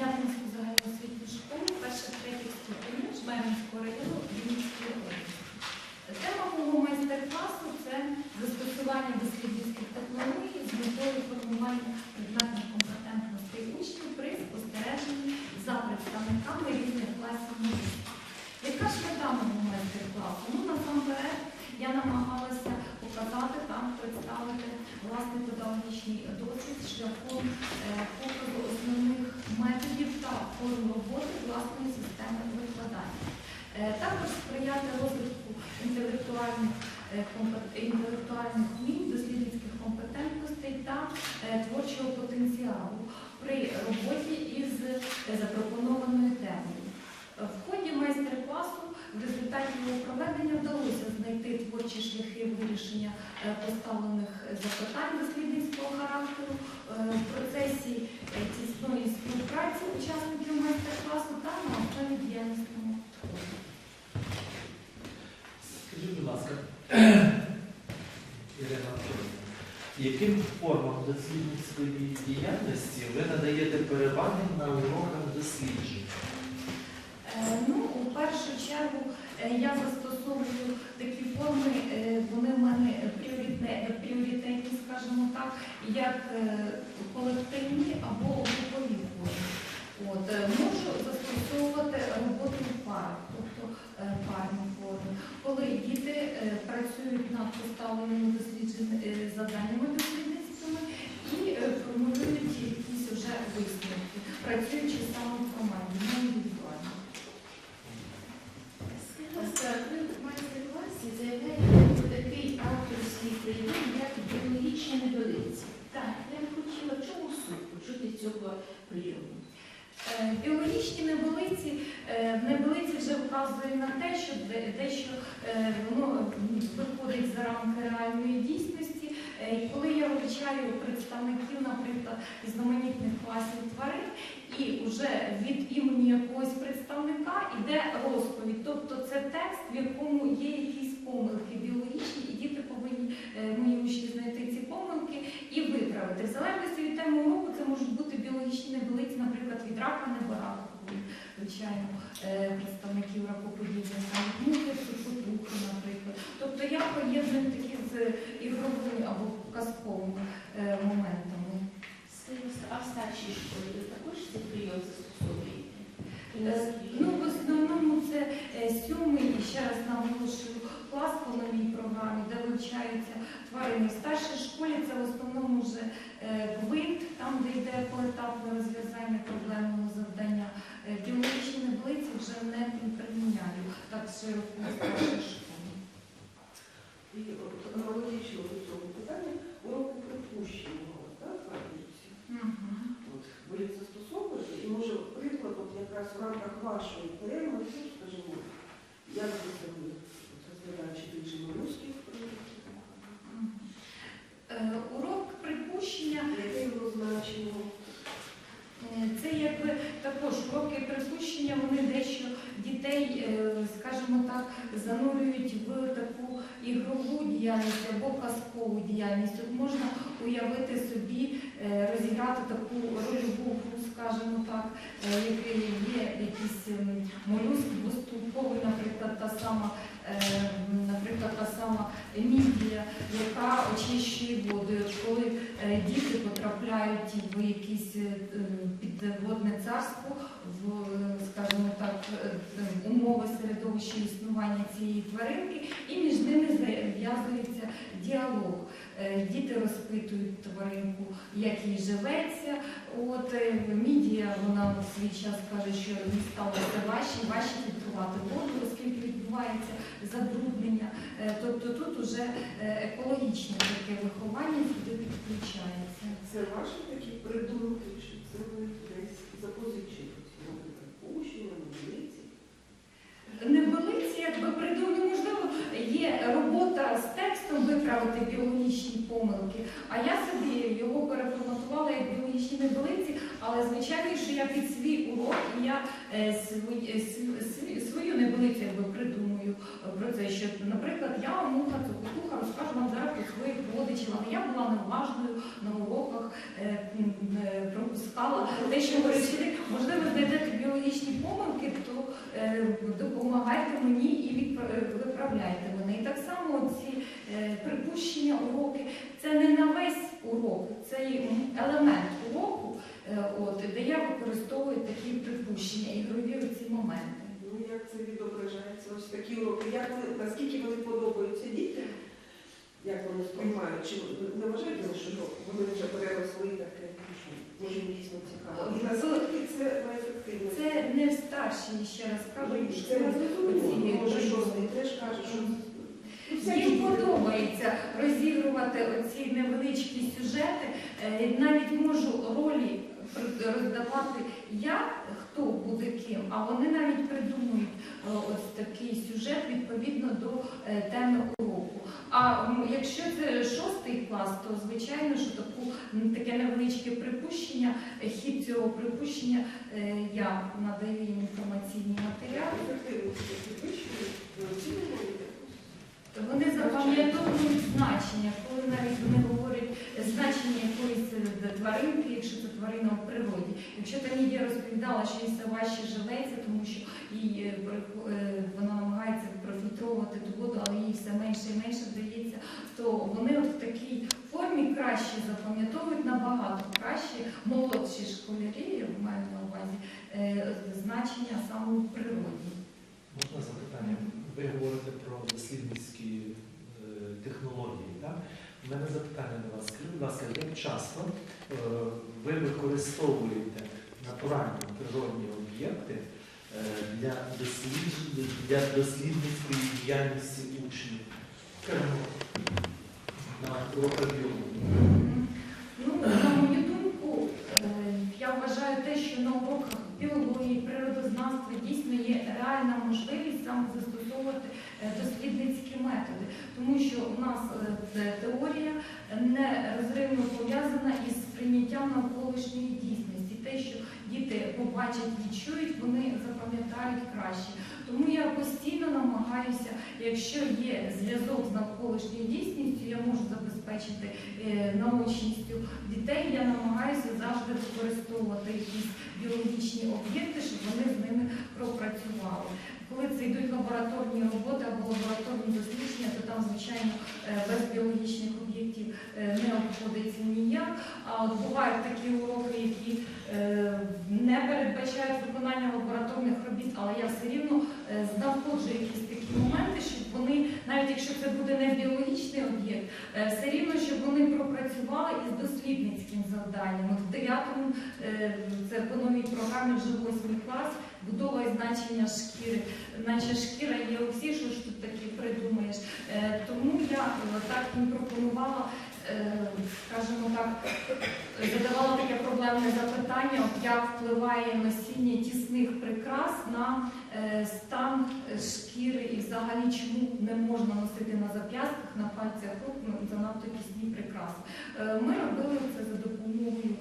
Снятинську загальноосвітню школу перших третіх ступенів Жмеринського району Вінницької області. Тема мого майстер-класу це застосування дослідницьких технологій з метою формування предметних компетентностей учнів при спостереженні за представниками різних класів музики. Яка ж мета мого майстер-класу? Ну, насамперед, я намагалася показати там, представити власний педагогічний досвід шляхом е, показу основних методів та форм роботи власної системи викладання. Е, Також сприяти розвитку інтелектуальних, е, інтелектуальних вмінь, дослідницьких компетентностей та е, творчого потенціалу при роботі із запропонованою темою. В ході майстер-класу в результаті його проведення вдалося знайти творчі шляхи вирішення поставлених запитань дослідницького характеру в процесі тісної співпраці учасників майстер-класу та на основі діяльностного. Скажіть, будь ласка, Ірина Анатолійовна, яким формам дослідницької діяльності ви надаєте переваги на уроках досліджень? Е, Ну, у першу чергу е, я застосовую такі форми, е, вони в мене пріоритетні, скажімо так, як е, колективні або групові форми. От, е, можу застосовувати роботу в парах, тобто е, парні форми, коли діти е, працюють над поставленими дослідженими е, завданнями дослідницькими і е, формулюють якісь вже висновки, працюючи саме в команді, не індивідуально. Скажіть, будь ласка, ви в майстер-класі заявляєте про такий авторський прийом, як біологічні недолиці. Так. Я б хотіла, в чому суть почути цього прийому? Е, Біологічні неболиці, е, неболиці вже вказує на те, що дещо е, воно виходить за рамки реальної дійсності. Е, Коли я вивчаю представників, наприклад, різноманітних класів тварин, і вже від імені якогось представника йде розповідь. Тобто це текст, в якому є якісь помилки біологічні, і діти повинні е, мої учні знайти ці помилки і виправити. В залежності від теми уроку це можуть бути біологічні неболиці, наприклад, від рака небораку, звичайно, е, представників ракоподібних самих мухи, наприклад. Тобто я поєдную такі з ігровими або казковими е, моментами. А в старшій школі ви також цей прийом застосовуєте? Е? Ну, в основному це сьомий, і ще раз наголошую, клас по новій програмі, де вивчаються тварини. В старшій школі це в основному вже гвинт, там, де йде поетапне розв'язання проблемного завдання. Е, Біологічні неблиці вже не приміняю так широко в старшій. І от аналогічно до цього питання уроку припущення, так, фактично. Угу. От, ви застосовуєте, і може приклад от якраз в рамках вашої теми, ну, скажімо, як ви це ви розглядаючи більше молюсків, Мгм. Е, Урок припущення яке його значення? Е, Це якби також уроки припущення, вони дещо дітей, е, скажімо так, занурюють в таку ігрову діяльність або казкову діяльність. Тут можна уявити собі, е, розіграти таку рольову гру, скажімо так, е, як є якийсь ем, молюск двостулковий, наприклад, та сама, е, наприклад, та сама мідія, яка очищує воду. Коли е, діти потрапляють в якісь е, підводне царство, в, е, скажімо так, е, е, умови середовища існування цієї тваринки, і між ними зав'язується діалог. Е, Діти розпитують тваринку, як їй живеться. От е, мідія, вона в свій час каже, що їй сталося важче, важче фільтрувати воду, оскільки відбувається забруднення. Е, Тобто тут уже е, екологічне таке виховання сюди підключається. Це ваші такі придумки, чи це ви десь запозичені? Невелиці, якби придумали, можливо, є робота з текстом виправити біологічні помилки, а я собі його переформатувала як біологічні небелиці, але звичайно, що я під свій урок я е, е, св- св- свою невелицю якби придумую е, про це, що, наприклад, я муха цокотуха розкажу вам зараз про своїх родичів, але я була неуважною на уроках, пропускала те, що ви вчили. Можливо, знайдете біологічні помилки, то допомагайте мені і виправляйте мене. І так само ці припущення уроки це не на весь урок, це елемент уроку, от, де я використовую такі припущення, ігрові ці моменти. Ну, як це відображається? Ось такі уроки. Як вони, наскільки вони подобаються дітям? Як вони сприймають? Чи не вважаєте, що вони вже переросли таке, може дійсно цікаво? І наскільки це найефективніше? Це не в старшій, ще раз кажу, Це не Може, шостий теж каже, що Ну, Їм подобається розігрувати оці невеличкі сюжети. Е, Навіть можу ролі роздавати я, хто буде ким, а вони навіть придумують е, ось такий сюжет відповідно до е, теми уроку. А якщо це шостий клас, то звичайно, що таку таке невеличке припущення, е, хід цього припущення я надаю інформаційні матеріали. Ефективність цих підвищення, ви оцінюєте? Вони запам'ятовують значення, коли навіть вони говорять е, значення якоїсь е, тваринки, якщо це тварина в природі. Якщо там Лідія розповідала, що все важче живеться, тому що е, е, вона намагається профільтровувати ту воду, але їй все менше і менше вдається, то вони от в такій формі краще запам'ятовують набагато краще молодші школярі, я маю на увазі, е, значення саме в природі. Можна запитання? Ви говорите про дослідницькі технології. Так? У мене запитання до вас. Скажіть, будь ласка, як часто ви використовуєте натуральні природні об'єкти е, для, дослід... для дослідницької діяльності учнів? На. Ну, на мою думку, е, я вважаю те, що на уроках біології, природознавства дійсно є реальна можливість саме застосовувати е, дослідницькі методи, тому що у нас те- теорія нерозривно пов'язана із сприйняттям навколишньої дійсності. Те, що діти побачать, відчують, вони запам'ятають краще. Тому я постійно намагаюся, якщо є зв'язок з навколишньою дійсністю, я можу забезпечити е, наочністю дітей, я намагаюся завжди використовувати якісь біологічні об'єкти, щоб вони з ними пропрацювали. Коли це йдуть лабораторні роботи або лабораторні дослідження, то там, звичайно, е, без біологічних об'єктів не обходиться ніяк. А от бувають такі уроки, які е, не передбачають виконання лабораторних робіт, але я все рівно е, знаходжу якісь такі моменти, щоб вони, навіть якщо це буде не біологічний об'єкт, е, все рівно, щоб вони пропрацювали із дослідницьким завданням. От в 9 е, це по новій програмі вже 8 клас, будова і значення шкіри. Наче шкіра є у всіх, що ж тут таке придумаєш. Е, Тому я е, так пропонувала, е, так, задавала таке проблемне запитання, як впливає носіння тісних прикрас на е, стан е, шкіри і взагалі чому не можна носити на зап'ястках, на пальцях рук ну, занадто тісні прикраси. Е, Ми робили це за допомогою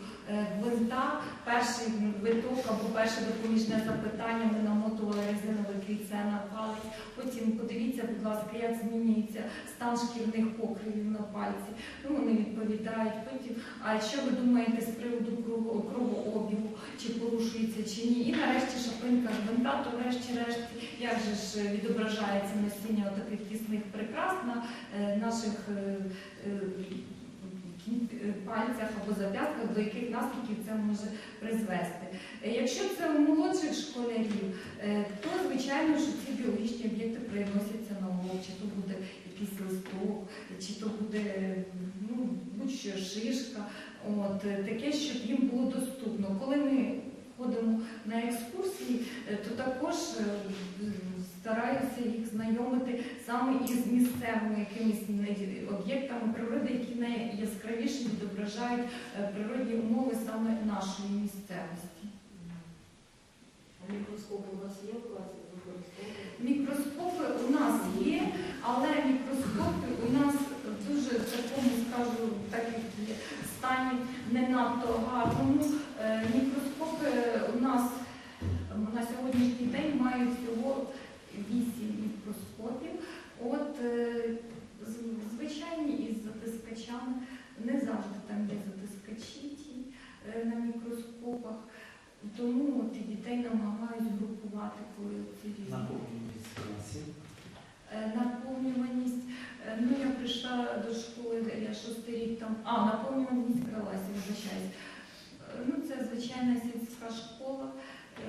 гвинта. Перший виток або перше допоміжне запитання ми намотували резинове кільце на палець. Потім подивіться, будь ласка, як змінюється стан шкірних покривів на пальці. Ну, вони відповідають. Потім, а що ви думаєте з приводу крово- кровообігу, чи порушується чи ні? І нарешті шапинка гвинта, то врешті-решт, як же ж відображається носіння таких тісних прикрас на е, наших е, е, е, пальцях або зап'ястках, до яких наслідків це може призвести. Е, Якщо це у молодших школярів, е, то звичайно, що ці біологічні об'єкти приносяться на урок, чи то буде якийсь листок, чи то буде ну, будь-що шишка, от е, таке, щоб їм було доступно. Коли ми ходимо на екскурсії, е, то також е, стараюся їх знайомити саме із місцевими якимись об'єктами природи, які найяскравіше відображають природні умови саме нашої місцевості. А мікроскоп у вас є в класі використовуєте? Мікроскопи у нас є, але мікроскопи у нас в дуже такому, скажу, так як є, стані не надто гарному. Е, Мікроскопи у нас на сьогодні. вісім мікроскопів. От е, звичайні із затискачами не завжди там є затискачі ті е, на мікроскопах. Тому от і дітей намагають групувати, коли ці різні Наповнюваність класів. Е, наповнюваність. Е, Ну, я прийшла до школи, де я шостий рік там. А, наповнюваність класів, вибачаюсь. Е, Ну, це звичайна сільська школа.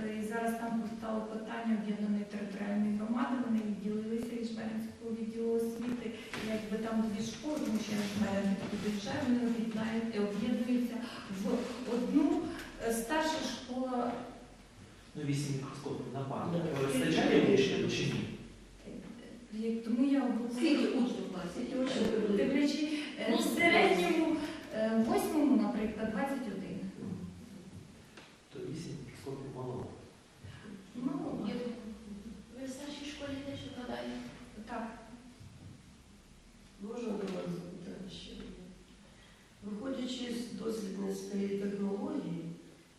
Е, І зараз там постало питання об'єднаної територіальної громади. Вони відділилися від Жмеринського відділу освіти. Якби там дві школи, тому що я знаю, туди вони об'єднають- об'єднуються в одну. Е, Старша школа Ну, вісім мікроскопів на пару. Вистачає учнів чи ні? е, тому я Скільки учнів в класі? Дивлячи, е, в середньому е, восьмому, наприклад, 21. То вісім мікроскопів мало. Мало. Ви в старшій школі теж викладаєте? Так. Можна до вас запитати ще? одне? Виходячи з дослідницької технології,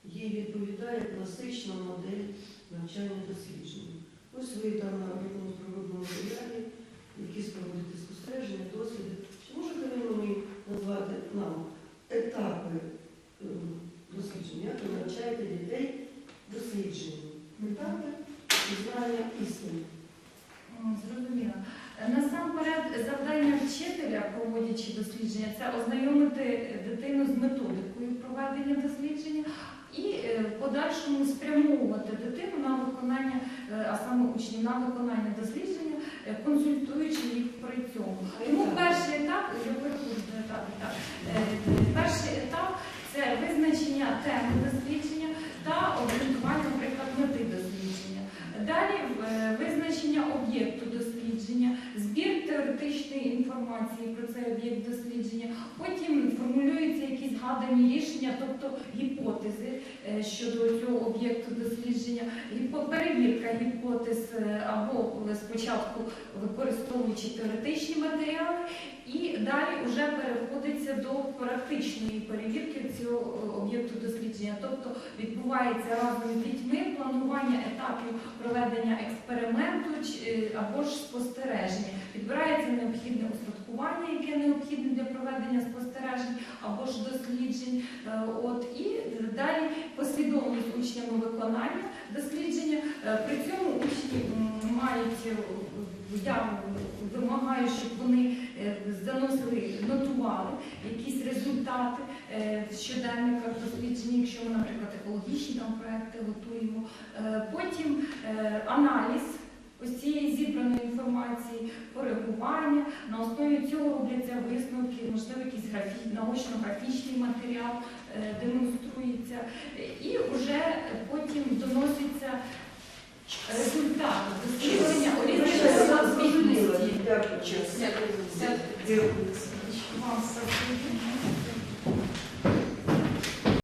їй відповідає класична модель навчання дослідження. Ось ви там на одному проводному матеріалі, якісь проводите спостереження, досліди. Чи можете ви мені назвати нам етапи е, дослідження? Як ви навчаєте дітей дослідженню? Етапи пізнання істини. М, Зрозуміло. Е, Насамперед, завдання вчителя, проводячи дослідження, це ознайомити дитину з методикою проведення дослідження і е, в подальшому спрямовувати дитину на виконання, е, а саме учнів на виконання дослідження, е, консультуючи їх при цьому. Тому перший етап, я до так. Е, Перший етап це визначення теми дослідження та обґрунтування, наприклад, мети дослідження. Далі е, визначення об'єкту дослідження, збір теоретичної інформації про цей об'єкт дослідження. Потім формулюються якісь згадані рішення, тобто гіпотези е, щодо цього об'єкту дослідження, перевірка гіпотез е, або спочатку використовуючи теоретичні матеріали, і далі вже переходиться до практичної перевірки цього е, об'єкту дослідження. Тобто відбувається разом з дітьми планування етапів проведення експерименту або ж спостереження. Підбирається необхідне устаткування, яке необхідне проведення спостережень або ж досліджень. Е, От і далі послідовність учнями виконання дослідження. Е, При цьому учні мають е, я вимагаю, щоб вони заносили, нотували якісь результати в щоденниках досліджень, якщо ми, наприклад, екологічні там проекти готуємо. Потім аналіз ось цієї зібраної інформації, коригування. На основі цього робляться висновки, можливо, якийсь графі, наочно-графічний матеріал е, демонструється. І вже потім доноситься результат дослідження Зрозуміло. звітності. Дякую. Дякую. Дякую. Вам спасибі.